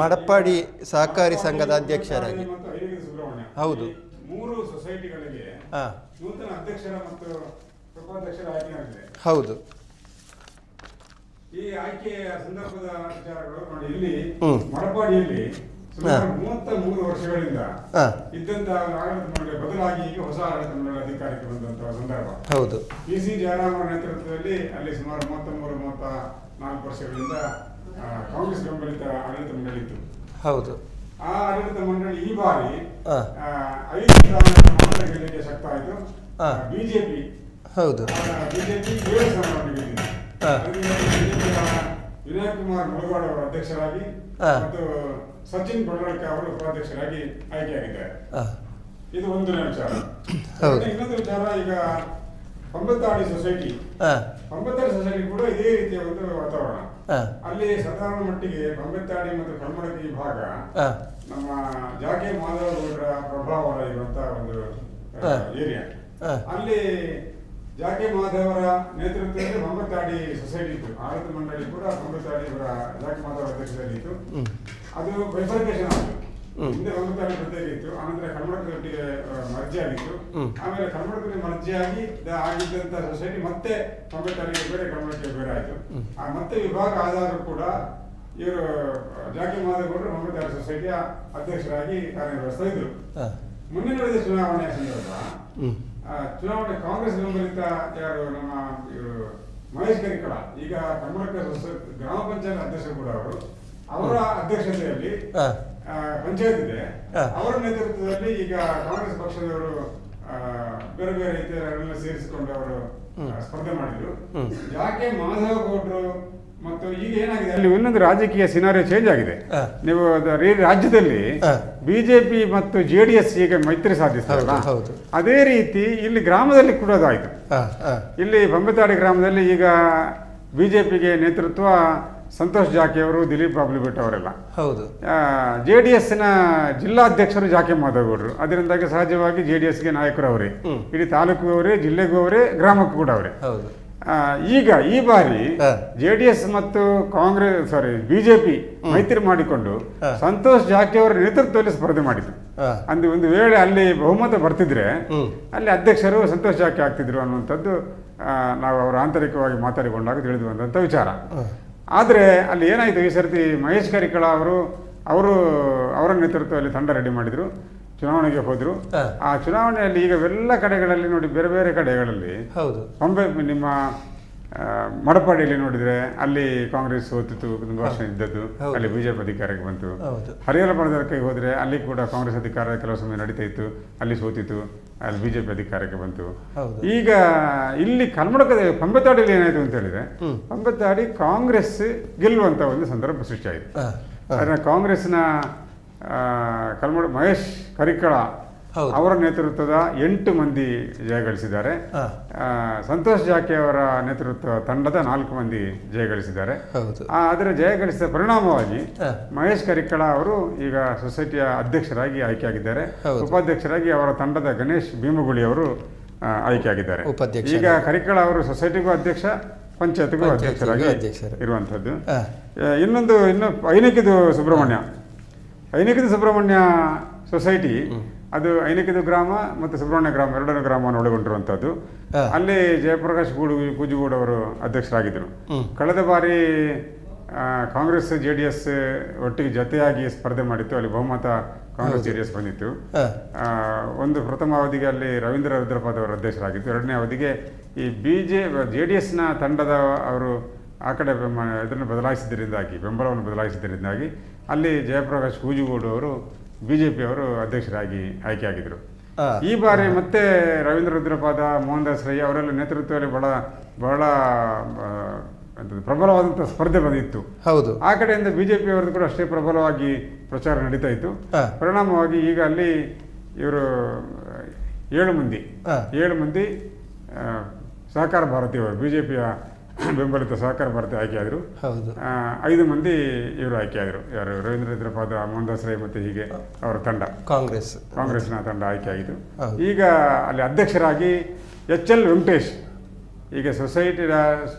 ಮಡಪ್ಪಾಡಿ ಸಹಕಾರಿ ಸಂಘದ ಅಧ್ಯಕ್ಷರಾಗಿ. ಹೌದು. ಮೂರು ಸೊಸೈಟಿಗಳಿಗೆ ನೂತನ ಅಧ್ಯಕ್ಷರ ಮತ್ತು ಉಪಾಧ್ಯಕ್ಷರ ಆಯ್ಕೆಯಾಗಿದೆ ಹೌದು. ಈ ಆಯ್ಕೆಯ ಸಂದರ್ಭದ ವಿಚಾರಗಳು ನೋಡಿ. ಇಲ್ಲಿ. ಮಡಪಾಡಿಯಲ್ಲಿ ಸುಮಾರು ಮೂವತ್ತ ಮೂರು ವರ್ಷಗಳಿಂದ ಇದ್ದಂತ ಆಡಳಿತ ಮಂಡಳಿ ಬದಲಾಗಿ ಈಗ ಹೊಸ ಆಡಳಿತ ಮಂಡಳಿ ಅಧಿಕಾರಕ್ಕೆ ಬಂದಂತಹ ಸಂದರ್ಭ. ಹೌದು. ಪಿ ಸಿ ಜಯರಾಮ್ ನೇತೃತ್ವದಲ್ಲಿ ಅಲ್ಲಿ ಸುಮಾರು ಮೂವತ್ತ ಮೂರು ಮೂವತ್ತ ನಾಲ್ಕು ವರ್ಷಗಳಿಂದ ಕಾಂಗ್ರೆಸ್ ಬೆಂಬಲಿತ ಆಡಳಿತ ಮಂಡಳಿ ಇತ್ತು ಹೌದು. ಆ ಆಡಳಿತ ಮಂಡಳಿ ಈ ಬಾರಿ ಐದು ಸ್ಥಾನಗಳನ್ನು ಗೆಲ್ಲಕ್ಕೆ ಶಕ್ತ ಆಯಿತು. ಬಿಜೆಪಿ. ಹೌದು. ಬಿಜೆಪಿ ಏಳು ಹಾ. ವಿನಯ್ ಕುಮಾರ್ ಮುಳಗಾಡ್ ಅವರು ಅಧ್ಯಕ್ಷರಾಗಿ. ಮತ್ತು ಸಚಿನ್ ಬಡವಳ್ಕ ಅವರು ಉಪಾಧ್ಯಕ್ಷರಾಗಿ ಆಯ್ಕೆಯಾಗಿದ್ದಾರೆ. ಇದು ಒಂದು ವಿಚಾರ. ಇನ್ನೊಂದು ವಿಚಾರ ಈಗ ಪಂಬತ್ತಾಡಿ ಸೊಸೈಟಿ. ಪಂಬತ್ತಾಡಿ ಸೊಸೈಟಿ ಕೂಡ ಇದೇ ರೀತಿಯ ಒಂದು ವಾತಾವರಣ. ಅಲ್ಲಿ ಸಾಧಾರಣ ಮಟ್ಟಿಗೆ ಬಂಬೆತ್ತಾಡಿ ಮತ್ತು ಕಲ್ಮಡಗಿ ಭಾಗ ನಮ್ಮ ಜಾಕಿ ಮಾಧವಗೌಡರ ಪ್ರಭಾವ ಇರುವಂತಹ ಒಂದು ಏರಿಯಾ ಅಲ್ಲಿ ಜಾಕಿ ಮಾಧವರ ನೇತೃತ್ವದಲ್ಲಿ ಪಂಬತ್ತಾಡಿ ಸೊಸೈಟಿ ಇತ್ತು. ಆಡಳಿತ ಮಂಡಳಿ ಕೂಡ ಪಂಬತ್ತಾಡಿ ಅವರ ಜಾಕಿ ಮಾಧವರ ಅಧ್ಯಕ್ಷದಲ್ಲಿ ಇತ್ತು. ಅದು ಬೈಫರ್ಕೇಶನ್ ಆಯಿತು. ಹ್ಮ್. ಒಂದು ಪಂಬತ್ತಾಡಿ ಪ್ರತ್ಯೇಕ ಇತ್ತು. ಆನಂತರ ಕರ್ನಾಟಕದೊಟ್ಟಿಗೆ ಮರ್ಜಿ ಆಗಿತ್ತು. ಆಮೇಲೆ ಕರ್ನಾಟಕದಲ್ಲಿ ಮರ್ಜಿ ಆಗಿ ಆಗಿದ್ದಂತ ಸೊಸೈಟಿ ಮತ್ತೆ ಪಂಬತ್ತಾಡಿಗೆ ಬೇರೆ ಕರ್ನಾಟಕಕ್ಕೆ ಬೇರೆ ಆಯ್ತು. ಆ ಮತ್ತೆ ವಿಭಾಗ ಆದಾಗಲೂ ಕೂಡ ಇವರು ಜಾಗಿ ಮಾಧವಗೌಡರು ಪಂಬತ್ತಾಡಿ ಸೊಸೈಟಿಯ ಅಧ್ಯಕ್ಷರಾಗಿ ಕಾರ್ಯನಿರ್ವಹಿಸ್ತಾ ಇದ್ರು. ಮುಂದಿನ ಚುನಾವಣೆ ನಡೆದ ಚುನಾವಣೆ ಸಂದರ್ಭ ಆ, ಚುನಾವಣೆ ಕಾಂಗ್ರೆಸ್ ಬೆಂಬಲಿತ ಯಾರು ನಮ್ಮ ಇವರು ಮಹೇಶ್ ಕರಿಕಳ ಈಗ ಕರ್ನಾಟಕ ಗ್ರಾಮ ಪಂಚಾಯತ್ ಅಧ್ಯಕ್ಷರು ಕೂಡ ಅವರು ಅವರ ಅಧ್ಯಕ್ಷತೆಯಲ್ಲಿ ಪಂಚಾಯತ್ ಇದೆ ಅವರ ನೇತೃತ್ವದಲ್ಲಿ ಈಗ ಕಾಂಗ್ರೆಸ್ ಪಕ್ಷದವರು ಬೇರೆ ಬೇರೆ ಇತರರೆಲ್ಲ ಸೇರಿಸಿಕೊಂಡು ಅವರು ಸ್ಪರ್ಧೆ ಮಾಡಿದ್ರು. ಯಾಕೆ ಮಾಧವ ಗೌಡ್ರು ಮತ್ತು ಈಗ ಏನಾಗಿದೆ? ಅಲ್ಲಿ ಇನ್ನೊಂದು ರಾಜಕೀಯ ಸಿನಾರಿಯೋ ಚೇಂಜ್ ಆಗಿದೆ. ನೀವು ರಾಜ್ಯದಲ್ಲಿ. ಬಿಜೆಪಿ ಮತ್ತು ಜೆ ಡಿ ಎಸ್ ಈಗ ಮೈತ್ರಿ ಸಾಧಿಸ್ತಾರಲ್ಲ. ಅದೇ ರೀತಿ ಇಲ್ಲಿ ಗ್ರಾಮದಲ್ಲಿ ಕೂಡ ಅದಾಯಿತು. ಇಲ್ಲಿ ಬೊಂಬೆತಾಡಿ ಗ್ರಾಮದಲ್ಲಿ ಈಗ ಬಿಜೆಪಿಗೆ ನೇತೃತ್ವ ಸಂತೋಷ್ ಜಾಕಿ ಅವರು ದಿಲೀಪ್ ಬಾಬ್ಲಿ ಭಟ್ ಅವರೆಲ್ಲ. ಹೌದು. ಜೆ ಡಿ ಎಸ್ನ ಜಿಲ್ಲಾಧ್ಯಕ್ಷರು ಜಾಕೆ ಮಾಧವಗೌಡರು ಅದರಿಂದಾಗಿ ಸಹಜವಾಗಿ ಜೆ ಡಿ ಎಸ್ಗೆ ನಾಯಕರು ಅವರೇ. ಇಡೀ ತಾಲೂಕು ಅವರೇ ಜಿಲ್ಲೆಗೂ ಅವರೇ ಗ್ರಾಮಕ್ಕೂ ಕೂಡ ಅವರೇ. ಹೌದು. ಈಗ ಈ ಬಾರಿ. ಜೆ ಡಿ ಎಸ್ ಮತ್ತು ಕಾಂಗ್ರೆಸ್ ಸಾರಿ ಬಿಜೆಪಿ ಮೈತ್ರಿ ಮಾಡಿಕೊಂಡು ಸಂತೋಷ್ ಜಾಕಿ ಅವರ ನೇತೃತ್ವದಲ್ಲಿ ಸ್ಪರ್ಧೆ ಮಾಡಿದ್ರು. ಅಂದ್ರೆ ಅಂದು ಒಂದು ವೇಳೆ ಅಲ್ಲಿ ಬಹುಮತ ಬರ್ತಿದ್ರೆ ಅಲ್ಲಿ ಅಧ್ಯಕ್ಷರು ಸಂತೋಷ್ ಜಾಕಿ ಆಗ್ತಿದ್ರು ಅನ್ನುವಂಥದ್ದು ನಾವು ಅವರು ಆಂತರಿಕವಾಗಿ ಮಾತಾಡಿಕೊಂಡಾಗ ತಿಳಿದು ಬಂದಂಥ ವಿಚಾರ. ಆದರೆ ಅಲ್ಲಿ ಏನಾಯಿತು ಈ ಸರ್ತಿ ಮಹೇಶ್ ಕರಿಕಳ ಅವರು ಅವರು ಅವರ ನೇತೃತ್ವದಲ್ಲಿ ತಂಡ ರೆಡಿ ಮಾಡಿದರು ಚುನಾವಣೆಗೆ ಹೋದರು. ಆ ಚುನಾವಣೆಯಲ್ಲಿ ಈಗ ಎಲ್ಲ ಕಡೆಗಳಲ್ಲಿ ನೋಡಿ ಬೇರೆ ಬೇರೆ ಕಡೆಗಳಲ್ಲಿ ಹೌದು. ಬೊಂಬೆ ನಿಮ್ಮ ಮಡಪಾಡಿಯಲ್ಲಿ ನೋಡಿದ್ರೆ ಅಲ್ಲಿ ಕಾಂಗ್ರೆಸ್ ಸೋತಿತ್ತು ಒಂದು ವರ್ಷ ಇದ್ದದ್ದು. ಅಲ್ಲಿ ಬಿಜೆಪಿ ಅಧಿಕಾರಕ್ಕೆ ಬಂತು ಹರಿಹರ ಪಡೆದಕ್ಕೆ ಹೋದ್ರೆ ಅಲ್ಲಿ ಕೂಡ ಕಾಂಗ್ರೆಸ್ ಅಧಿಕಾರ ಕೆಲವು ಸಮಯ ನಡೀತಾ ಇತ್ತು ಅಲ್ಲಿ ಸೋತಿತ್ತು ಅಲ್ಲಿ ಬಿಜೆಪಿ ಅಧಿಕಾರಕ್ಕೆ ಬಂತು. ಈಗ ಇಲ್ಲಿ ಕನ್ನಡಕದ ಪಂಬತ್ತಾಡಿಯಲ್ಲಿ ಏನಾಯ್ತು ಅಂತ ಹೇಳಿದ್ರೆ. ಪಂಬತ್ತಾಡಿ ಕಾಂಗ್ರೆಸ್ ಗೆಲ್ಲುವಂತ ಒಂದು ಸಂದರ್ಭ ಸೃಷ್ಟಿಯಾಯಿತು ಅದನ್ನ ಕಾಂಗ್ರೆಸ್ನ ಕಲ್ಮಡ ಮಹೇಶ್ ಕರಿಕಳ. ಅವರ ನೇತೃತ್ವದ ಎಂಟು ಮಂದಿ ಜಯಗಳಿಸಿದ್ದಾರೆ ಸಂತೋಷ್ ಜಾಕಿ ಅವರ ನೇತೃತ್ವ ತಂಡದ ನಾಲ್ಕು ಮಂದಿ ಜಯಗಳಿಸಿದ್ದಾರೆ ಹೌದು. ಆ, ಅದರ ಜಯಗಳಿಸಿದ ಪರಿಣಾಮವಾಗಿ ಮಹೇಶ್ ಕರಿಕಳ ಅವರು ಈಗ ಸೊಸೈಟಿಯ ಅಧ್ಯಕ್ಷರಾಗಿ ಆಯ್ಕೆಯಾಗಿದ್ದಾರೆ. ಉಪಾಧ್ಯಕ್ಷರಾಗಿ ಅವರ ತಂಡದ ಗಣೇಶ್ ಭೀಮಗುಳಿ ಅವರು ಆಯ್ಕೆಯಾಗಿದ್ದಾರೆ. ಈಗ ಕರಿಕಳ ಅವರು ಸೊಸೈಟಿಗೂ ಅಧ್ಯಕ್ಷ ಪಂಚಾಯತ್ಗೂ ಅಧ್ಯಕ್ಷರಾಗಿ ಇರುವಂತದ್ದು ಇನ್ನೊಂದು ಇನ್ನು ಐನಕಿದು ಸುಬ್ರಹ್ಮಣ್ಯ. ಐನಕಿದು ಸುಬ್ರಹ್ಮಣ್ಯ ಸೊಸೈಟಿ ಅದು ಐನಕಿದು ಗ್ರಾಮ ಮತ್ತು ಸುಬ್ರಹ್ಮಣ್ಯ ಗ್ರಾಮ ಎರಡನೇ ಗ್ರಾಮವನ್ನು ಒಳಗೊಂಡಿರುವಂಥದ್ದು. ಅಲ್ಲಿ ಜಯಪ್ರಕಾಶ್ ಗೂಡು ಕೂಜುಗೂಡು ಅವರು ಅಧ್ಯಕ್ಷರಾಗಿದ್ದರು. ಕಳೆದ ಬಾರಿ ಕಾಂಗ್ರೆಸ್ ಜೆ ಡಿ ಎಸ್ ಒಟ್ಟಿಗೆ ಜೊತೆಯಾಗಿ ಸ್ಪರ್ಧೆ ಮಾಡಿತ್ತು. ಅಲ್ಲಿ ಬಹುಮತ ಕಾಂಗ್ರೆಸ್. ಜೆ ಡಿ ಎಸ್ ಬಂದಿತ್ತು. ಆ, ಒಂದು ಪ್ರಥಮ ಅವಧಿಗೆ ಅಲ್ಲಿ ರವೀಂದ್ರ ರುದ್ರಪಾದ್ ಅವರು ಅಧ್ಯಕ್ಷರಾಗಿತ್ತು ಎರಡನೇ ಅವಧಿಗೆ ಈ ಬಿ ಜೆ ಜೆ ಡಿ ಎಸ್ನ ತಂಡದ ಅವರು ಆ ಕಡೆ ಇದನ್ನು ಬದಲಾಯಿಸಿದ್ದರಿಂದಾಗಿ ಬೆಂಬಲವನ್ನು ಬದಲಾಯಿಸಿದ್ದರಿಂದಾಗಿ ಅಲ್ಲಿ ಜಯಪ್ರಕಾಶ್ ಕೂಜುಗೂಡು ಅವರು ಬಿ ಜೆ ಪಿ ಅವರು ಅಧ್ಯಕ್ಷರಾಗಿ ಆಯ್ಕೆಯಾಗಿದ್ದರು ಈ ಬಾರಿ ಮತ್ತೆ ರವೀಂದ್ರ ರುದ್ರಪಾದ ಮೋಹನ್ ದಾಸ್ ರೈ ಅವರೆಲ್ಲ ನೇತೃತ್ವದಲ್ಲಿ ಬಹಳ ಬಹಳ ಪ್ರಬಲವಾದಂತಹ ಸ್ಪರ್ಧೆ ಬಂದಿತ್ತು. ಹೌದು. ಆ ಕಡೆಯಿಂದ ಬಿಜೆಪಿ ಅವರದ್ದು ಕೂಡ ಅಷ್ಟೇ ಪ್ರಬಲವಾಗಿ ಪ್ರಚಾರ ನಡೀತಾ ಇತ್ತು. ಪರಿಣಾಮವಾಗಿ ಈಗ ಅಲ್ಲಿ ಇವರು ಏಳು ಮಂದಿ. ಏಳು ಮಂದಿ ಸಹಕಾರ ಭಾರತೀಯವರು ಬಿಜೆಪಿಯ ಬೆಂಬಲಿತ ಸಹಕಾರ ಭಾರತಿ ಆಯ್ಕೆಯಾದರು ಹೌದು. ಐದು ಮಂದಿ ಇವರು ಆಯ್ಕೆಯಾದರು ಯಾರು? ರವೀಂದ್ರ ಹೈದ್ರಾಬಾದ್ ಮೋಹನ್ ದಾಸ್ ರೈ ಮತ್ತು ಹೀಗೆ ಅವರ ತಂಡ. ಕಾಂಗ್ರೆಸ್. ಕಾಂಗ್ರೆಸ್ನ ತಂಡ ಆಯ್ಕೆ ಹೌದು. ಈಗ ಅಲ್ಲಿ ಅಧ್ಯಕ್ಷರಾಗಿ ಎಚ್ ಎಲ್ ವೆಂಕಟೇಶ್. ಈಗ ಸೊಸೈಟಿ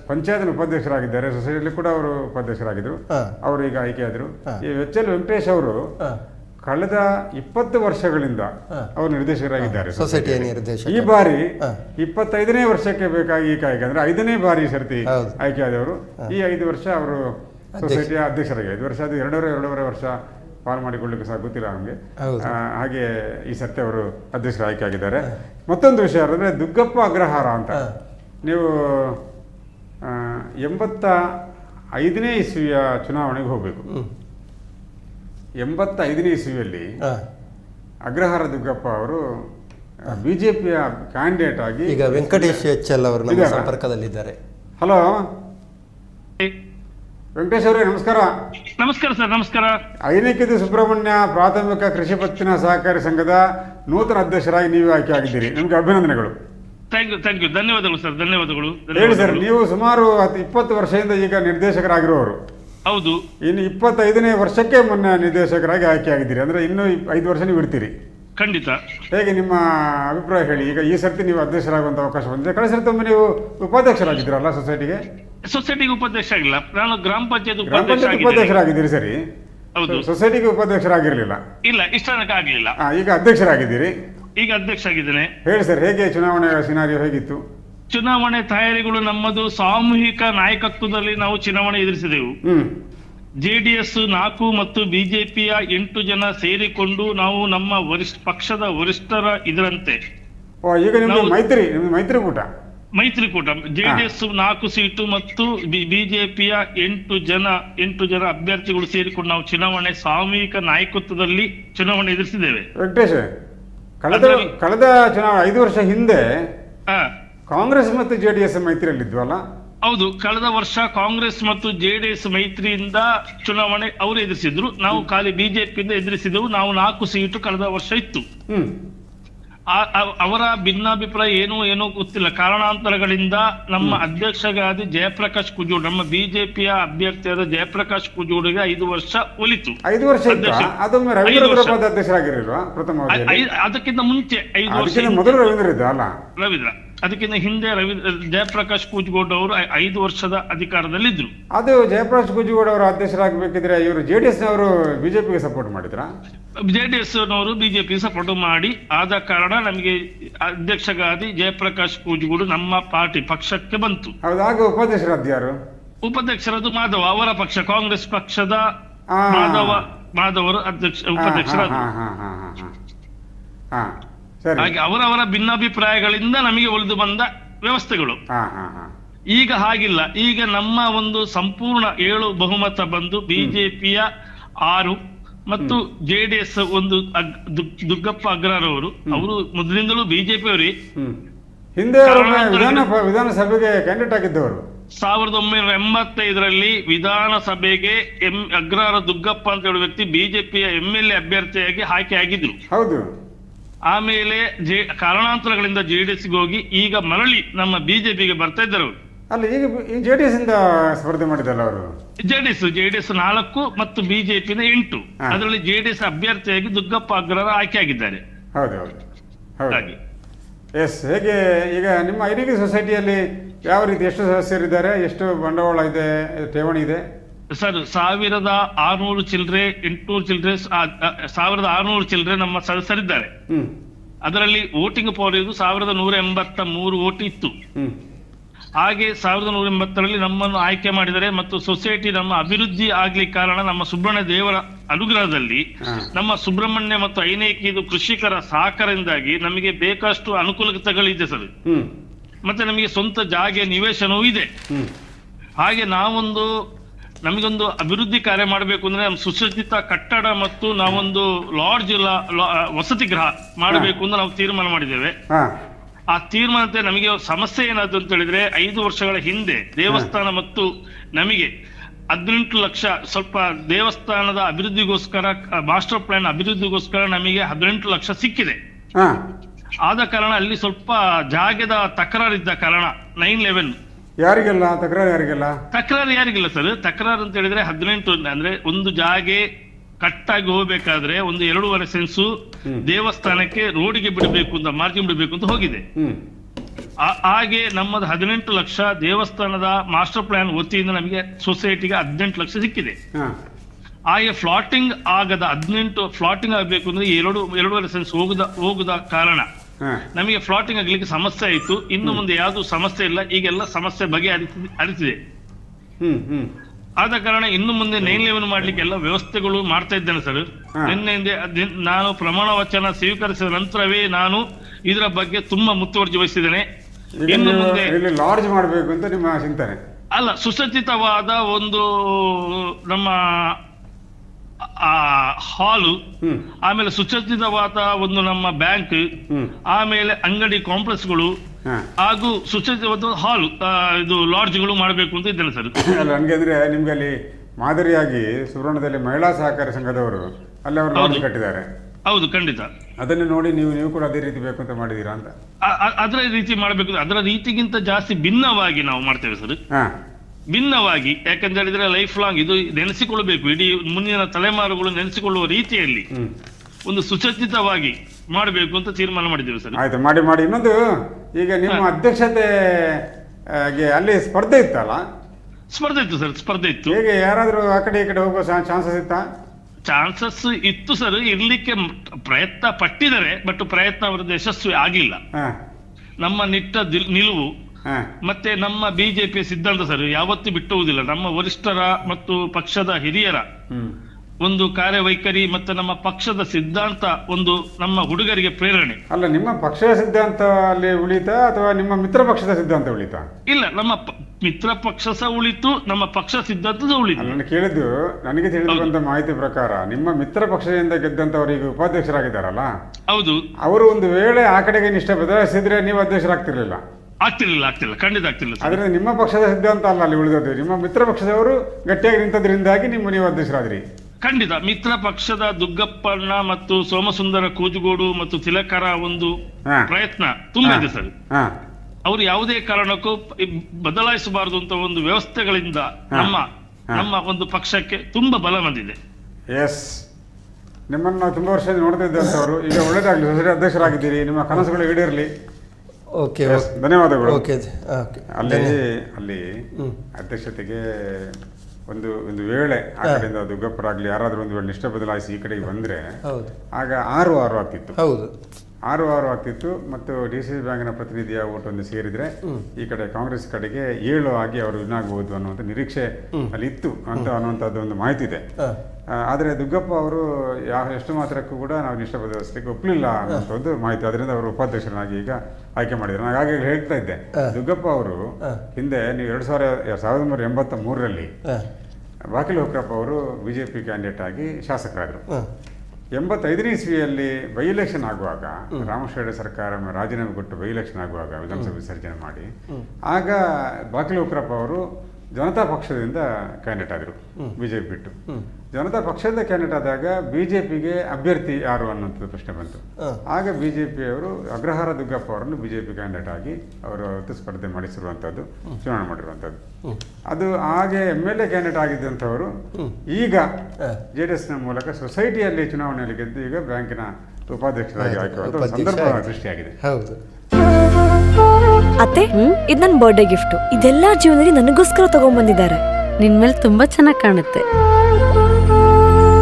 ಪಂಚಾಯತ್ನ ಉಪಾಧ್ಯಕ್ಷರಾಗಿದ್ದಾರೆ. ಸೊಸೈಟಿಯಲ್ಲಿ ಕೂಡ ಅವರು ಉಪಾಧ್ಯಕ್ಷರಾಗಿದ್ರು. ಹಾ. ಅವರು ಈಗ ಆಯ್ಕೆಯಾದರು ಆದ್ರು. ಈ ಎಚ್ ಎಲ್ ವೆಂಕಟೇಶ್ ಅವರು. ಕಳೆದ ಇಪ್ಪತ್ತು ವರ್ಷಗಳಿಂದ. ಅವರು ನಿರ್ದೇಶಕರಾಗಿದ್ದಾರೆ ಸೊಸೈಟಿಯ. ನಿರ್ದೇಶಕ. ಈ ಬಾರಿ. ಇಪ್ಪತ್ತೈದನೇ ವರ್ಷಕ್ಕೆ ಬೇಕಾಗಿ ಈಗ ಆಯ್ಕೆ ಅಂದ್ರೆ ಐದನೇ ಬಾರಿ ಸರ್ತಿ ಆಯ್ಕೆ ಆಯ್ಕೆಯಾದವರು ಈ ಐದು ವರ್ಷ ಅವರು ಸೊಸೈಟಿಯ ಅಧ್ಯಕ್ಷರಾಗಿ ಐದು ವರ್ಷ ಅದು ಎರಡೂವರೆ ಎರಡೂವರೆ ವರ್ಷ ಪಾಲ್ ಮಾಡಿಕೊಳ್ಳಿಕ್ಕೆ ಸಹ ಗೊತ್ತಿಲ್ಲ ನಮಗೆ. ಹಾಗೆ ಈ ಸರ್ತಿ ಅವರು ಅಧ್ಯಕ್ಷರು ಆಯ್ಕೆ ಆಗಿದ್ದಾರೆ. ಮತ್ತೊಂದು ವಿಷಯ ಅಂದ್ರೆ ದುಗ್ಗಪ್ಪ ಅಗ್ರಹಾರ ಅಂತ. ನೀವು ಎಂಬತ್ತ ಐದನೇ ಇಸ್ವಿಯ ಚುನಾವಣೆಗೆ ಹೋಗಬೇಕು. ಹ್ಮ್. ಎಂಬತ್ತ ಐದನೇ ಇಸ್ವಿಯಲ್ಲಿ. ಅಗ್ರಹಾರ ದುಗ್ಗಪ್ಪ ಅವರು ಬಿಜೆಪಿಯ ಕ್ಯಾಂಡಿಡೇಟ್ ಆಗಿ ಈಗ ವೆಂಕಟೇಶ್ ಎಚ್ ಎಲ್ ಅವರು ನಮ್ಮ ಸಂಪರ್ಕದಲ್ಲಿದ್ದಾರೆ. ಹಲೋ? ವೆಂಕಟೇಶ್ ಅವರೇ ನಮಸ್ಕಾರ. ನಮಸ್ಕಾರ ಸರ್ ನಮಸ್ಕಾರ. ಐನಕ್ಯದ ಸುಬ್ರಹ್ಮಣ್ಯ ಪ್ರಾಥಮಿಕ ಕೃಷಿ ಪತ್ತಿನ ಸಹಕಾರಿ ಸಂಘದ ನೂತನ ಅಧ್ಯಕ್ಷರಾಗಿ ನೀವು ಆಯ್ಕೆ ಆಗಿದ್ದೀರಿ. ನಿಮಗೆ ಅಭಿನಂದನೆಗಳು. ಥ್ಯಾಂಕ್ ಯು ಥ್ಯಾಂಕ್ ಯು ಧನ್ಯವಾದಗಳು ಸರ್ ಧನ್ಯವಾದಗಳು ಹೇಳಿ ಸರ್ ನೀವು ಸುಮಾರು ಹತ್ತು ಇಪ್ಪತ್ತು ವರ್ಷದಿಂದ ಈಗ ನಿರ್ದೇಶಕರಾಗಿರುವವರು. ಹೌದು. ಇನ್ನು ಇಪ್ಪತ್ತೈದನೇ ವರ್ಷಕ್ಕೆ ಮೊನ್ನೆ ನಿರ್ದೇಶಕರಾಗಿ ಆಯ್ಕೆ ಆಗಿದ್ದೀರಿ ಅಂದ್ರೆ ಇನ್ನೂ ಇಪ್- ಐದು ವರ್ಷ ನೀವು ಇರ್ತೀರಿ ಖಂಡಿತ. ಹೇಗೆ ನಿಮ್ಮ ಅಭಿಪ್ರಾಯ ಹೇಳಿ. ಈಗ ಈ ಸರ್ತಿ ನೀವು ಅಧ್ಯಕ್ಷರಾಗುವಂತ ಅವಕಾಶ ಬಂದಿದೆ. ಕಳೆದ ಸರ್ತಿ ಒಮ್ಮೆ ನೀವು ಉಪಾಧ್ಯಕ್ಷರಾಗಿದ್ದೀರಲ್ಲ ಸೊಸೈಟಿಗೆ? ಸೊಸೈಟಿಗೆ ಉಪಾಧ್ಯಕ್ಷ ಆಗಿಲ್ಲ ನಾನು ಗ್ರಾಮ ಪಂಚಾಯತ್ ಗ್ರಾಮ ಉಪಾಧ್ಯಕ್ಷ ಪಂಚಾಯತ್ ಆಗಿದ್ದೇನೆ ಉಪಾಧ್ಯಕ್ಷರಾಗಿದ್ದೀರಿ ಸರಿ. ಹೌದು. ಸೊಸೈಟಿಗೆ ಉಪಾಧ್ಯಕ್ಷರಾಗಿರ್ಲಿಲ್ಲ. ಇಲ್ಲ ಇಷ್ಟ ಆಗಲಿಲ್ಲ. ಆಗ್ಲಿಲ್ಲ ಆ, ಈಗ ಅಧ್ಯಕ್ಷರಾಗಿದ್ದೀರಿ. ಈಗ ಅಧ್ಯಕ್ಷ ಆಗಿದ್ದೇನೆ ಹೇಳಿ ಸರ್ ಹೇಗೆ ಚುನಾವಣೆ ಸಿನಾರಿಯೋ ಹೇಗಿತ್ತು? ಚುನಾವಣೆ ತಯಾರಿಗಳು ನಮ್ಮದು ಸಾಮೂಹಿಕ ನಾಯಕತ್ವದಲ್ಲಿ ನಾವು ಚುನಾವಣೆ ಎದುರಿಸಿದೆವು. ಜೆಡಿಎಸ್ ನಾಲ್ಕು ಮತ್ತು ಬಿಜೆಪಿಯ ಎಂಟು ಜನ ಸೇರಿಕೊಂಡು ನಾವು ನಮ್ಮ ವರಿಷ್ಠ ಪಕ್ಷದ ವರಿಷ್ಠರ ಇದರಂತೆ. ಈಗ ಮೈತ್ರಿ ಮೈತ್ರಿಕೂಟ ಮೈತ್ರಿಕೂಟ ಜೆಡಿಎಸ್ ನಾಲ್ಕು ಸೀಟು ಮತ್ತು ಬಿಜೆಪಿಯ ಎಂಟು ಜನ ಎಂಟು ಜನ ಅಭ್ಯರ್ಥಿಗಳು ಸೇರಿಕೊಂಡು ನಾವು ಚುನಾವಣೆ ಸಾಮೂಹಿಕ ನಾಯಕತ್ವದಲ್ಲಿ ಚುನಾವಣೆ ಎದುರಿಸಿದ್ದೇವೆ. ವೆಂಕಟೇಶ್ ಕಳೆದ ಕಳೆದ ಚುನಾವಣೆ ಐದು ವರ್ಷ ಹಿಂದೆ ಕಾಂಗ್ರೆಸ್ ಮತ್ತು ಜೆ ಡಿ ಎಸ್ ಮೈತ್ರಿಯಲ್ಲಿದ್ವಲ್ಲ? ಹೌದು ಕಳೆದ ವರ್ಷ ಕಾಂಗ್ರೆಸ್ ಮತ್ತು ಜೆಡಿಎಸ್ ಮೈತ್ರಿಯಿಂದ ಚುನಾವಣೆ ಅವರು ಎದುರಿಸಿದ್ರು. ನಾವು ಖಾಲಿ ಬಿಜೆಪಿಯಿಂದ ಎದುರಿಸಿದೆವು. ನಾವು ನಾಲ್ಕು ಸೀಟು ಕಳೆದ ವರ್ಷ ಇತ್ತು. ಅವರ ಭಿನ್ನಾಭಿಪ್ರಾಯ ಏನು ಏನೋ ಗೊತ್ತಿಲ್ಲ. ಕಾರಣಾಂತರಗಳಿಂದ ನಮ್ಮ ಅಧ್ಯಕ್ಷಗಾದಿ ಜಯಪ್ರಕಾಶ್ ಕುಜೂಡ್ ನಮ್ಮ ಬಿಜೆಪಿಯ ಅಭ್ಯರ್ಥಿಯಾದ ಜಯಪ್ರಕಾಶ್ ಕುಜೂಡ್ಗೆ ಐದು ವರ್ಷ ಒಲಿತು. ಐದು ವರ್ಷ ಅದಕ್ಕಿಂತ ಮುಂಚೆ ಐದು ವರ್ಷ. ಅದಕ್ಕಿಂತ ಹಿಂದೆ ಮೊದಲು ರವೀಂದ್ರ ಇದ್ದ ಅಲ್ಲ? ರವೀಂದ್ರ. ಅದಕ್ಕಿಂತ ಹಿಂದೆ ರವಿ ಜಯಪ್ರಕಾಶ್ ಕೂಜ್ಗೋಡ್ ಅವರು ಐದು ವರ್ಷದ ಅಧಿಕಾರದಲ್ಲಿದ್ದರು. ಅದು ಜಯಪ್ರಕಾಶ್ ಕೂಜಗೌಡ ಅವರು ಅಧ್ಯಕ್ಷರಾಗಬೇಕಿದ್ರೆ ಇವರು ಜೆ ಡಿ ಎಸ್ ನವರು ಬಿಜೆಪಿಗೆ ಸಪೋರ್ಟ್ ಮಾಡಿದ್ರಾ? ಜೆಡಿಎಸ್ ಅವರು ಬಿಜೆಪಿ ಸಪೋರ್ಟ್ ಮಾಡಿ ಆದ ಕಾರಣ ನಮಗೆ ಅಧ್ಯಕ್ಷಗಾದಿ ಜಯಪ್ರಕಾಶ್ ಕೂಜ್ಗೋಡು ನಮ್ಮ ಪಾರ್ಟಿ ಪಕ್ಷಕ್ಕೆ ಬಂತು. ಹೌದಾಗ ಉಪಾಧ್ಯಕ್ಷರಾದ ಯಾರು? ಉಪಾಧ್ಯಕ್ಷರದು ಮಾಧವ ಅವರ ಪಕ್ಷ ಕಾಂಗ್ರೆಸ್ ಪಕ್ಷದ. ಮಾಧವ ಮಾಧವರು ಅಧ್ಯಕ್ಷ ಉಪಾಧ್ಯಕ್ಷರಾದ ಹಾಗೆ ಅವರವರ ಭಿನ್ನಾಭಿಪ್ರಾಯಗಳಿಂದ ನಮಗೆ ಒಲಿದು ಬಂದ ವ್ಯವಸ್ಥೆಗಳು. ಈಗ ಹಾಗಿಲ್ಲ. ಈಗ ನಮ್ಮ ಒಂದು ಸಂಪೂರ್ಣ ಏಳು ಬಹುಮತ ಬಂದು ಬಿಜೆಪಿಯ ಆರು ಮತ್ತು ಜೆಡಿಎಸ್ ಒಂದು ಎಸ್ ಒಂದು ದುಗ್ಗಪ್ಪ ಅಗ್ರಹಾರ್ ಅವರು ಮೊದಲಿಂದಲೂ ಬಿಜೆಪಿ ಅವರೇ. ಹಿಂದೆ ವಿಧಾನಸಭೆಗೆ ಕ್ಯಾಂಡಿಡೇಟ್ ಆಗಿದ್ದವರು. ಸಾವಿರದ ಒಂಬೈನೂರ ಎಂಬತ್ತೈದರಲ್ಲಿ ವಿಧಾನಸಭೆಗೆ ಎಂ ಅಗ್ರಹಾರ ದುಗ್ಗಪ್ಪ ಅಂತ ಹೇಳುವ ವ್ಯಕ್ತಿ ಬಿಜೆಪಿಯ ಎಂ ಎಲ್ ಎ ಅಭ್ಯರ್ಥಿಯಾಗಿ ಆಯ್ಕೆ ಆಗಿದ್ರು. ಹೌದು. ಆಮೇಲೆ ಜೆ ಕಾರಣಾಂತರಗಳಿಂದ ಎಸ್ಗೆ ಹೋಗಿ ಈಗ ಮರಳಿ ನಮ್ಮ ಬಿಜೆಪಿಗೆ ಬರ್ತಾ ಇದ್ದಾರೆ. ಅವರು ಅಲ್ಲ ಈಗ ಈ ಜೆ ಡಿ ಎಸ್ ಇಂದ ಸ್ಪರ್ಧೆ ಮಾಡಿದ್ದಲ್ಲ ಅವರು? ಜೆಡಿಎಸ್ ಎಸ್ ನಾಲ್ಕು ಮತ್ತು ಬಿಜೆಪಿನ ಎಂಟು. ಅದರಲ್ಲಿ ಜೆ ಡಿ ಎಸ್ ಅಭ್ಯರ್ಥಿಯಾಗಿ ದುಗ್ಗಪ್ಪ ಅಗ್ರರ ಆಯ್ಕೆ ಆಗಿದ್ದಾರೆ ಹೌದು ಹಾಗೆ ಎಸ್ ಹೇಗೆ ಈಗ ನಿಮ್ಮ ಐಡಿಗಿ ಸೊಸೈಟಿಯಲ್ಲಿ ಯಾವ ರೀತಿ ಎಷ್ಟು ಸದಸ್ಯರಿದ್ದಾರೆ ಎಷ್ಟು ಬಂಡವಾಳ ಇದೆ ಠೇವಣಿ ಇದೆ? ಸರ್ ಸಾವಿರದ ಆರ್ನೂರು ಚಿಲ್ಲರೆ ಎಂಟುನೂರು ಚಿಲ್ಲರೆ ಸಾವಿರದ ಆರ್ನೂರು ಚಿಲ್ಲರೆ ನಮ್ಮ ಸದಸ್ಯರಿದ್ದಾರೆ. ಅದರಲ್ಲಿ ವೋಟಿಂಗ್ ಪವರ್ ಇದು ಸಾವಿರದ ನೂರ ಎಂಬತ್ತ ಮೂರು ಓಟ್ ಇತ್ತು. ಹಾಗೆ ಸಾವಿರದ ನೂರ ಎಂಬತ್ತರಲ್ಲಿ ನಮ್ಮನ್ನು ಆಯ್ಕೆ ಮಾಡಿದರೆ ಮತ್ತು ಸೊಸೈಟಿ ನಮ್ಮ ಅಭಿವೃದ್ಧಿ ಆಗ್ಲಿ ಕಾರಣ ನಮ್ಮ ಸುಬ್ರಹ್ಮಣ್ಯ ದೇವರ ಅನುಗ್ರಹದಲ್ಲಿ ನಮ್ಮ ಸುಬ್ರಹ್ಮಣ್ಯ ಮತ್ತು ಐನೇಕಿ ಇದು ಕೃಷಿಕರ ಸಹಕಾರದಿಂದಾಗಿ ನಮಗೆ ಬೇಕಷ್ಟು ಅನುಕೂಲತೆಗಳಿದೆ ಸರ್. ಮತ್ತೆ ನಮಗೆ ಸ್ವಂತ ಜಾಗೆ ನಿವೇಶನವೂ ಇದೆ. ಹಾಗೆ ನಾವೊಂದು ನಮಗೊಂದು ಅಭಿವೃದ್ಧಿ ಕಾರ್ಯ ಮಾಡಬೇಕು ಅಂದ್ರೆ ಸುಸಜ್ಜಿತ ಕಟ್ಟಡ ಮತ್ತು ನಾವೊಂದು ಲಾಡ್ಜ್ ವಸತಿ ಗೃಹ ಮಾಡಬೇಕು ಅಂತ ನಾವು ತೀರ್ಮಾನ ಮಾಡಿದ್ದೇವೆ. ಆ ತೀರ್ಮಾನತೆ ನಮಗೆ ಸಮಸ್ಯೆ ಏನಾದ್ರು ಅಂತ ಹೇಳಿದ್ರೆ ಐದು ವರ್ಷಗಳ ಹಿಂದೆ ದೇವಸ್ಥಾನ ಮತ್ತು ನಮಗೆ ಹದಿನೆಂಟು ಲಕ್ಷ ಸ್ವಲ್ಪ ದೇವಸ್ಥಾನದ ಅಭಿವೃದ್ಧಿಗೋಸ್ಕರ ಮಾಸ್ಟರ್ ಪ್ಲಾನ್ ಅಭಿವೃದ್ಧಿಗೋಸ್ಕರ ನಮಗೆ ಹದಿನೆಂಟು ಲಕ್ಷ ಸಿಕ್ಕಿದೆ. ಆದ ಕಾರಣ ಅಲ್ಲಿ ಸ್ವಲ್ಪ ಜಾಗದ ತಕರಾರಿದ್ದ ಕಾರಣ ನೈನ್ ಲೆವೆನ್ ಯಾರಿಗೆಲ್ಲ? ತಕರಾರು ಯಾರಿಗೆಲ್ಲ? ತಕರಾರು ಯಾರಿಗಿಲ್ಲ ಸರ್. ತಕರಾರು ಅಂತ ಹೇಳಿದ್ರೆ ಹದಿನೆಂಟು ಅಂದ್ರೆ ಒಂದು ಜಾಗೆ ಕಟ್ಟಾಗಿ ಹೋಗ್ಬೇಕಾದ್ರೆ ಒಂದು ಎರಡೂವರೆ ಸೆನ್ಸು. ದೇವಸ್ಥಾನಕ್ಕೆ ರೋಡಿಗೆ ಬಿಡಬೇಕು ಅಂತ ಮಾರ್ಜಿನ್ ಬಿಡಬೇಕು ಅಂತ ಹೋಗಿದೆ. ಹಾಗೆ ನಮ್ಮದು ಹದಿನೆಂಟು ಲಕ್ಷ ದೇವಸ್ಥಾನದ ಮಾಸ್ಟರ್ ಪ್ಲಾನ್ ವತಿಯಿಂದ ನಮಗೆ ಸೊಸೈಟಿಗೆ ಹದಿನೆಂಟು ಲಕ್ಷ ಸಿಕ್ಕಿದೆ. ಹಾಗೆ ಫ್ಲಾಟಿಂಗ್ ಆಗದ ಹದಿನೆಂಟು ಫ್ಲಾಟಿಂಗ್ ಆಗಬೇಕು ಅಂದ್ರೆ ಎರಡು ಎರಡೂವರೆ ಸೆನ್ಸ್ ಹೋಗದ ಹೋಗದ ಕಾರಣ. ನಮಗೆ ಫ್ಲಾಟಿಂಗ್ ಆಗ್ಲಿಕ್ಕೆ ಸಮಸ್ಯೆ ಆಯಿತು. ಇನ್ನು ಮುಂದೆ ಯಾವುದು ಸಮಸ್ಯೆ ಇಲ್ಲ. ಈಗೆಲ್ಲ ಸಮಸ್ಯೆ ಬಗೆ ಅರಿತಿದೆ ಹ್ಮ್ ಹ್ಮ್. ಆದ ಕಾರಣ ಇನ್ನು ಮುಂದೆ ನೈನ್ ಲೆವೆನ್ ಮಾಡ್ಲಿಕ್ಕೆ ಎಲ್ಲ ವ್ಯವಸ್ಥೆಗಳು ಮಾಡ್ತಾ ಇದ್ದೇನೆ ಸರ್. ನಿನ್ನೆ ನಾನು ಪ್ರಮಾಣ ವಚನ ಸ್ವೀಕರಿಸಿದ ನಂತರವೇ ನಾನು ಇದರ ಬಗ್ಗೆ ತುಂಬಾ ಮುತುವರ್ಜಿ ವಹಿಸಿದ್ದೇನೆ. ಇನ್ನು ಮುಂದೆ ಲಾರ್ಜ್ ಲಾಡ್ಜ್ ಮಾಡಬೇಕು ಅಂತ ನಿಮ್ಮ ಚಿಂತನೆ. ಅಲ್ಲ ಸುಸಜ್ಜಿತವಾದ ಒಂದು ನಮ್ಮ ಆ ಹಾಲು ಆಮೇಲೆ ಸುಸಜ್ಜಿತವಾದ ಒಂದು ನಮ್ಮ ಬ್ಯಾಂಕ್ ಆಮೇಲೆ ಅಂಗಡಿ ಕಾಂಪ್ಲೆಕ್ಸ್ಗಳು ಗಳು ಹಾಗೂ ಸುಸಜ್ಜಿತವಾದ ಹಾಲು ಇದು ಲಾಡ್ಜ್ಗಳು ಮಾಡಬೇಕು ಅಂತ ಇದ್ದೇನೆ ಸರ್. ಅಲ್ಲ ನನಗೆ ಅಂದ್ರೆ ನಿಮ್ಗೆ ಅಲ್ಲಿ ಮಾದರಿಯಾಗಿ ಸುವರ್ಣದಲ್ಲಿ ಮಹಿಳಾ ಸಹಕಾರ ಸಂಘದವರು ಅಲ್ಲಿ ಅವರು ಲಾಡ್ಜ್ ಕಟ್ಟಿದ್ದಾರೆ. ಹೌದು ಖಂಡಿತ. ಅದನ್ನು ನೋಡಿ ನೀವು ನೀವು ಕೂಡ ಅದೇ ರೀತಿ ಬೇಕು ಅಂತ ಮಾಡಿದೀರಾ ಅಂತ? ಅದರ ರೀತಿ ಮಾಡಬೇಕು. ಅದರ ರೀತಿಗಿಂತ ಜಾಸ್ತಿ ಭಿನ್ನವಾಗಿ ನಾವು ಮಾಡ್ತೇವೆ ಸರ್. ಹಾ. ಭಿನ್ನವಾಗಿ ಯಾಕಂತ ಹೇಳಿದ್ರೆ ಲೈಫ್ ಲಾಂಗ್ ಇದು ನೆನೆಸಿಕೊಳ್ಳಬೇಕು. ಇಡೀ ಮುಂದಿನ ತಲೆಮಾರುಗಳು ನೆನೆಸಿಕೊಳ್ಳುವ ರೀತಿಯಲ್ಲಿ ಒಂದು ಸುಸಜ್ಜಿತವಾಗಿ ಮಾಡಬೇಕು ಅಂತ ತೀರ್ಮಾನ ಮಾಡಿದ್ದೇವೆ ಸರ್. ಆಯ್ತು ಮಾಡಿ ಮಾಡಿ. ಇನ್ನೊಂದು ಈಗ ನಿಮ್ಮ ಅಧ್ಯಕ್ಷತೆ ಅಲ್ಲಿ ಸ್ಪರ್ಧೆ ಇತ್ತಲ್ಲ? ಸ್ಪರ್ಧೆ ಇತ್ತು ಸರ್ ಸ್ಪರ್ಧೆ ಇತ್ತು. ಈಗ ಯಾರಾದರೂ ಆ ಕಡೆ ಈ ಕಡೆ ಹೋಗೋ ಚಾನ್ಸಸ್ ಇತ್ತಾ? ಚಾನ್ಸಸ್ ಇತ್ತು ಸರ್ ಇರ್ಲಿಕ್ಕೆ ಪ್ರಯತ್ನ ಪಟ್ಟಿದ್ದಾರೆ ಬಟ್ ಪ್ರಯತ್ನ ಅವರದ್ದು ಯಶಸ್ವಿ ಆಗಿಲ್ಲ. ನಮ್ಮ ನಿಟ್ಟ ನಿಲುವು ಮತ್ತೆ ನಮ್ಮ ಬಿಜೆಪಿ ಸಿದ್ಧಾಂತ ಸರ್ ಯಾವತ್ತೂ ಬಿಟ್ಟುವುದಿಲ್ಲ ನಮ್ಮ ವರಿಷ್ಠರ ಮತ್ತು ಪಕ್ಷದ ಹಿರಿಯರ ಒಂದು ಕಾರ್ಯವೈಖರಿ ಮತ್ತೆ ನಮ್ಮ ಪಕ್ಷದ ಸಿದ್ಧಾಂತ ಒಂದು ನಮ್ಮ ಹುಡುಗರಿಗೆ ಪ್ರೇರಣೆ. ಅಲ್ಲ ನಿಮ್ಮ ಪಕ್ಷದ ಸಿದ್ಧಾಂತ ಅಲ್ಲಿ ಉಳಿತಾ ಅಥವಾ ನಿಮ್ಮ ಮಿತ್ರ ಪಕ್ಷದ ಸಿದ್ಧಾಂತ ಉಳಿತಾ? ಇಲ್ಲ ನಮ್ಮ ಮಿತ್ರ ಪಕ್ಷ ಸಹ ಉಳಿತು ನಮ್ಮ ಪಕ್ಷ ಸಿದ್ಧಾಂತ ಸಹ ಉಳಿತು. ನಾನು ಕೇಳಿದ್ದು ನನಗೆ ತಿಳಿದಿರುವಂತ ಮಾಹಿತಿ ಪ್ರಕಾರ ನಿಮ್ಮ ಮಿತ್ರ ಪಕ್ಷದಿಂದ ಗೆದ್ದಂತವರು ಈಗ ಉಪಾಧ್ಯಕ್ಷರಾಗಿದ್ದಾರಲ್ಲ? ಹೌದು. ಅವರು ಒಂದು ವೇಳೆ ಆ ಕಡೆಗೆ ನಿಷ್ಠೆ ಬದಲಾಯಿಸಿದ್ರೆ ನೀವು ಅಧ್ಯಕ್ಷರಾಗ್ತಿರ್ಲಿಲ್ಲ. ಆಗ್ತಿರ್ಲಿಲ್ಲ ಆಗ್ತಿಲ್ಲ ಖಂಡಿತ ಆಗ್ತಿಲ್ಲ ಸರ್. ಆದ್ರೆ ನಿಮ್ಮ ಪಕ್ಷದ ಸಿದ್ಧಾಂತ ಅಲ್ಲ ಅಲ್ಲಿ ಉಳಿದದ್ದು. ನಿಮ್ಮ ಮಿತ್ರ ಪಕ್ಷದವರು ಗಟ್ಟಿಯಾಗಿ ನಿಂತದ್ರಿಂದಾಗಿ ನಿಮ್ಮ ನೀವು ಅಧ್ಯಕ್ಷರಾದ್ರಿ ಖಂಡಿತ. ಮಿತ್ರ ಪಕ್ಷದ ದುಗ್ಗಪ್ಪಣ್ಣ ಮತ್ತು ಸೋಮಸುಂದರ ಕೂಜುಗೋಡು ಮತ್ತು ತಿಲಕರ ಒಂದು ಹಾ. ಪ್ರಯತ್ನ ತುಂಬಾ ಇದೆ ಸರ್. ಹಾ. ಅವರು ಯಾವುದೇ ಕಾರಣಕ್ಕೂ ಬದಲಾಯಿಸಬಾರದು ಅಂತ ಒಂದು ವ್ಯವಸ್ಥೆಗಳಿಂದ ನಮ್ಮ ನಮ್ಮ ಒಂದು ಪಕ್ಷಕ್ಕೆ ತುಂಬಾ ಬಲ ಬಂದಿದೆ. ಎಸ್ ನಿಮ್ಮನ್ನು ನಾವು ತುಂಬ ವರ್ಷದಿಂದ ನೋಡ್ತಾ ಇದ್ದಂಥವ್ರು ಈಗ ಒಳ್ಳೇದಾಗಲಿ ಹೊಸ ಅಧ್ಯಕ್ಷರಾಗಿದ್ದೀರಿ. ನಿಮ್ಮ ಕನಸುಗಳು ಈಡೇರಲಿ. ಓಕೆ ಧನ್ಯವಾದಗಳು. ಓಕೆ ಓಕೆ ಅಲ್ಲಿ ಅಲ್ಲಿ ಅಧ್ಯಕ್ಷತೆಗೆ ಒಂದು ಒಂದು ವೇಳೆ ಆ ಕಡೆಯಿಂದ ದುಗ್ಗಪ್ಪರಾಗ್ಲಿ ಯಾರಾದರೂ ಒಂದು ವೇಳೆ ನಿಷ್ಠೆ ಬದಲಾಯಿಸಿ ಈ ಕಡೆಗೆ ಬಂದ್ರೆ ಹೌದು. ಆಗ ಆರು ಆರು ಆಗ್ತಿತ್ತು. ಹೌದು. ಆರು ಆರು ಆಗ್ತಿತ್ತು. ಮತ್ತು ಡಿ ಸಿ ಸಿ ಬ್ಯಾಂಕಿನ ಪ್ರತಿನಿಧಿಯ ಓಟೊಂದು ಸೇರಿದ್ರೆ ಈ ಕಡೆ ಕಾಂಗ್ರೆಸ್ ಕಡೆಗೆ ಏಳು ಆಗಿ ಅವರು ವಿನ್ ಆಗಬಹುದು ಅನ್ನುವಂಥ ನಿರೀಕ್ಷೆ ಅಲ್ಲಿ ಇತ್ತು ಅಂತ ಅನ್ನುವಂಥದ್ದು ಒಂದು ಮಾಹಿತಿ ಇದೆ ಆದರೆ ದುಗ್ಗಪ್ಪ ಅವರು ಯಾವ ಎಷ್ಟು ಮಾತ್ರಕ್ಕೂ ಕೂಡ ನಾವು ನಿಷ್ಠ ಬದಲಿಸಲಿಕ್ಕೆ ಒಪ್ಪಲಿಲ್ಲ ಅನ್ನೋದು ಮಾಹಿತಿ. ಅದರಿಂದ ಅವರು ಉಪಾಧ್ಯಕ್ಷರನ್ನಾಗಿ ಈಗ ಆಯ್ಕೆ ಮಾಡಿದ್ರು ನಾನು ಹಾಗಾಗಿ ಹೇಳ್ತಾ ಇದ್ದೆ. ದುಗ್ಗಪ್ಪ ಅವರು ಹಿಂದೆ ನೀವು ಎರಡು ಸಾವಿರ ಸಾವಿರದ ಒಂಬೈನೂರ ಎಂಬತ್ತ ಮೂರರಲ್ಲಿ ಹಾಂ. ವಾಕಿಲ್ ಹೋಕ್ರಪ್ಪ ಅವರು ಬಿ ಜೆ ಪಿ ಕ್ಯಾಂಡಿಡೇಟ್ ಆಗಿ ಶಾಸಕರಾದರು. ಎಂಬತ್ತೈದನೇ ಇಸ್ವಿಯಲ್ಲಿ ಬೈ ಎಲೆಕ್ಷನ್ ಆಗುವಾಗ ರಾಮಶೇಡ ಸರ್ಕಾರ ರಾಜೀನಾಮೆ ಕೊಟ್ಟು ಬೈ ಎಲೆಕ್ಷನ್ ಆಗುವಾಗ ವಿಧಾನಸಭೆ ವಿಸರ್ಜನೆ ಮಾಡಿ ಆಗ ಬಾಕಿಲ್ ಉಕ್ರಪ್ಪ ಅವರು ಜನತಾ ಪಕ್ಷದಿಂದ ಕ್ಯಾಂಡಿಡೇಟ್ ಆದರು ಬಿಜೆಪಿ ಬಿಟ್ಟು. ಜನತಾ ಪಕ್ಷದ ಕ್ಯಾಂಡಿಡೇಟ್ ಆದಾಗ ಬಿಜೆಪಿಗೆ ಅಭ್ಯರ್ಥಿ ಯಾರು ಅನ್ನೋಂಥದ್ದು ಪ್ರಶ್ನೆ ಬಂತು. ಆಗ ಆಗ ಬಿಜೆಪಿ ಅವರು ಅಗ್ರಹಾರ ದುಗ್ಗಪ್ಪ ಅವರನ್ನು ಬಿಜೆಪಿ ಕ್ಯಾಂಡಿಡೇಟ್ ಆಗಿ ಅವರು ಸ್ಪರ್ಧೆ ಮಾಡಿಸಿರುವಂಥದ್ದು ಚುನಾವಣೆ ಮಾಡಿರುವಂಥದ್ದು. ಅದು ಹಾಗೆ ಎಂ ಎಲ್ ಎ ಕ್ಯಾಂಡಿಡೇಟ್ ಆಗಿದ್ದಂಥವರು ಈಗ ಜೆ ಡಿ ಎಸ್ನ ಮೂಲಕ ಸೊಸೈಟಿಯಲ್ಲಿ ಚುನಾವಣೆಯಲ್ಲಿ ಗೆದ್ದು ಈಗ ಬ್ಯಾಂಕಿನ ಉಪಾಧ್ಯಕ್ಷರಾಗಿ ಆಯ್ಕೆ ಸಂದರ್ಭ ಆಗಿದೆ. ಸೃಷ್ಟಿಯಾಗಿದೆ. ಹೌದು. ಅತ್ತೆ ಇದು ನನ್ನ ಬರ್ಡೇ ಗಿಫ್ಟ್ ಇದೆಲ್ಲ ಜೀವನದಲ್ಲಿ ನನಗೋಸ್ಕರ ತಗೊಂಡ್ಬಂದಿದ್ದಾರೆ ನಿನ್ ಮೇಲೆ ತುಂಬಾ ಚೆನ್ನಾಗಿ ಕಾಣುತ್ತೆ.